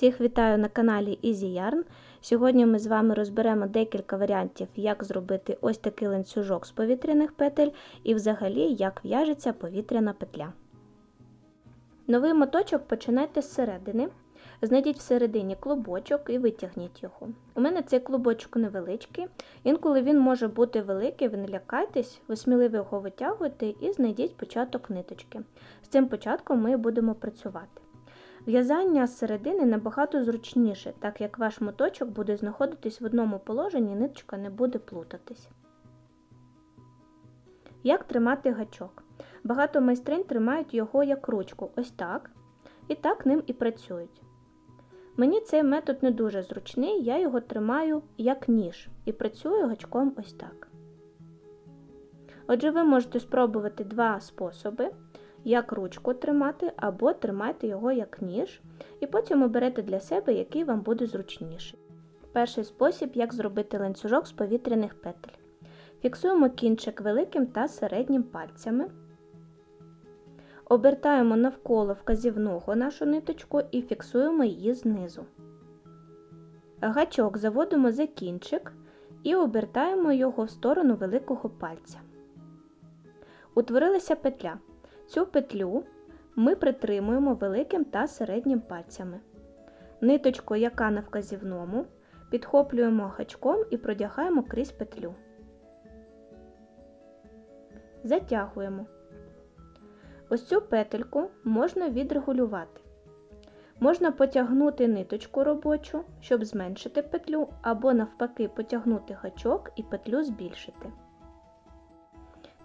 Всіх вітаю на каналі Easy Yarn. Сьогодні ми з вами розберемо декілька варіантів, як зробити ось такий ланцюжок з повітряних петель і взагалі як в'яжеться повітряна петля. Новий моточок починайте зсередини. Знайдіть всередині клубочок і витягніть його. У мене цей клубочок невеличкий, інколи він може бути великий, ви не лякайтесь, ви сміливо його витягуєте і знайдіть початок ниточки. З цим початком ми будемо працювати. В'язання з середини набагато зручніше, так як ваш моточок буде знаходитись в одному положенні, ниточка не буде плутатись. Як тримати гачок? Багато майстринь тримають його як ручку, ось так, і так ним і працюють. Мені цей метод не дуже зручний, я його тримаю як ніж і працюю гачком ось так. Отже, ви можете спробувати два способи як ручку тримати, або тримайте його як ніж, і потім оберете для себе, який вам буде зручніший. Перший спосіб, як зробити ланцюжок з повітряних петель. Фіксуємо кінчик великим та середнім пальцями. Обертаємо навколо вказівного нашу ниточку і фіксуємо її знизу. Гачок заводимо за кінчик і обертаємо його в сторону великого пальця. Утворилася петля. Цю петлю ми притримуємо великим та середнім пальцями. Ниточку, яка на вказівному, підхоплюємо гачком і продягаємо крізь петлю. Затягуємо. Ось цю петельку можна відрегулювати. Можна потягнути ниточку робочу, щоб зменшити петлю, або навпаки потягнути гачок і петлю збільшити.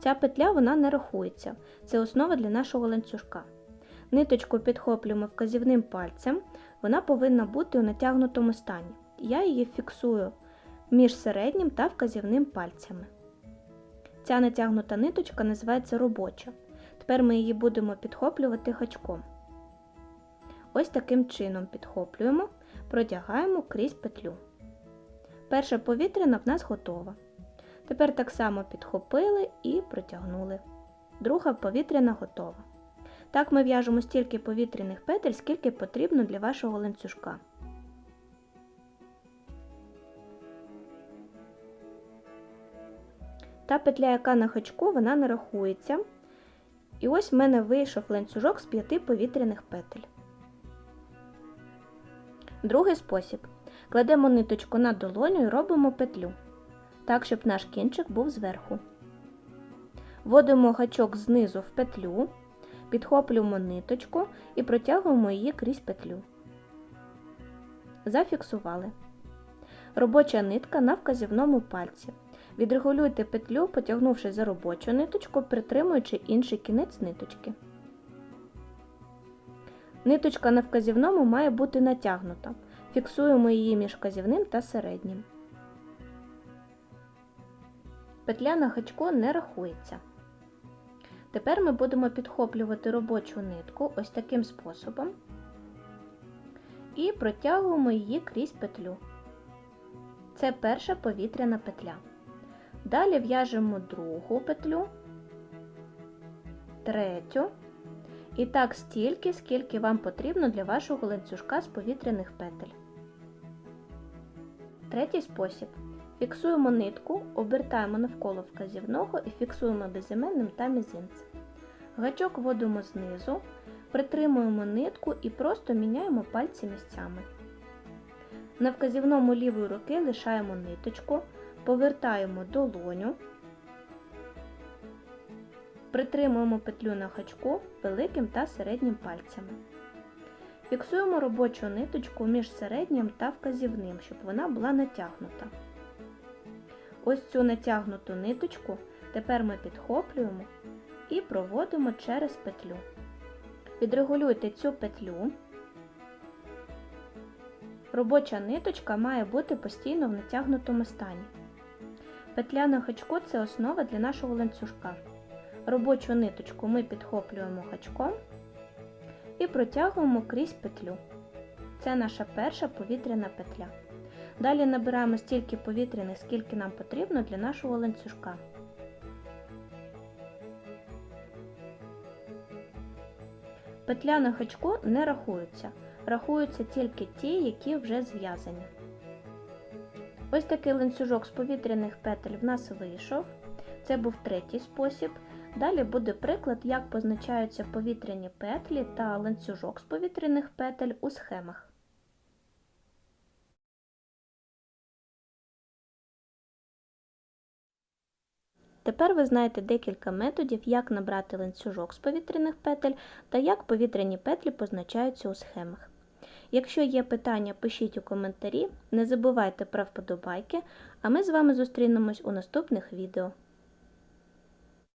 Ця петля вона не рахується, це основа для нашого ланцюжка. Ниточку підхоплюємо вказівним пальцем, вона повинна бути у натягнутому стані. Я її фіксую між середнім та вказівним пальцями. Ця натягнута ниточка називається робоча. Тепер ми її будемо підхоплювати гачком. Ось таким чином підхоплюємо, протягаємо крізь петлю. Перша повітряна в нас готова. Тепер так само підхопили і протягнули. Друга повітряна готова. Так ми в'яжемо стільки повітряних петель, скільки потрібно для вашого ланцюжка. Та петля, яка на гачку, вона не рахується. І ось в мене вийшов ланцюжок з п'яти повітряних петель. Другий спосіб. Кладемо ниточку на долоню і робимо петлю так, щоб наш кінчик був зверху. Вводимо гачок знизу в петлю, підхоплюємо ниточку і протягуємо її крізь петлю. Зафіксували. Робоча нитка на вказівному пальці. Відрегулюйте петлю, потягнувши за робочу ниточку, притримуючи інший кінець ниточки. Ниточка на вказівному має бути натягнута. Фіксуємо її між вказівним та середнім. Петля на гачку не рахується. Тепер ми будемо підхоплювати робочу нитку ось таким способом і протягуємо її крізь петлю. Це перша повітряна петля. Далі в'яжемо другу петлю, третю. І так стільки, скільки вам потрібно для вашого ланцюжка з повітряних петель. Третій спосіб. Фіксуємо нитку, обертаємо навколо вказівного і фіксуємо безіменним та мізинцем. Гачок вводимо знизу, притримуємо нитку і просто міняємо пальці місцями. На вказівному лівої руки лишаємо ниточку, повертаємо долоню, притримуємо петлю на гачку великим та середнім пальцями. Фіксуємо робочу ниточку між середнім та вказівним, щоб вона була натягнута. Ось цю натягнуту ниточку тепер ми підхоплюємо і проводимо через петлю. Відрегулюйте цю петлю. Робоча ниточка має бути постійно в натягнутому стані. Петля на гачку це основа для нашого ланцюжка. Робочу ниточку ми підхоплюємо гачком і протягуємо крізь петлю. Це наша перша повітряна петля. Далі набираємо стільки повітряних, скільки нам потрібно для нашого ланцюжка. Петля на гачку не рахується. рахуються тільки ті, які вже зв'язані. Ось такий ланцюжок з повітряних петель в нас вийшов. Це був третій спосіб. Далі буде приклад, як позначаються повітряні петлі та ланцюжок з повітряних петель у схемах. Тепер ви знаєте декілька методів, як набрати ланцюжок з повітряних петель та як повітряні петлі позначаються у схемах. Якщо є питання, пишіть у коментарі, не забувайте про вподобайки, а ми з вами зустрінемось у наступних відео.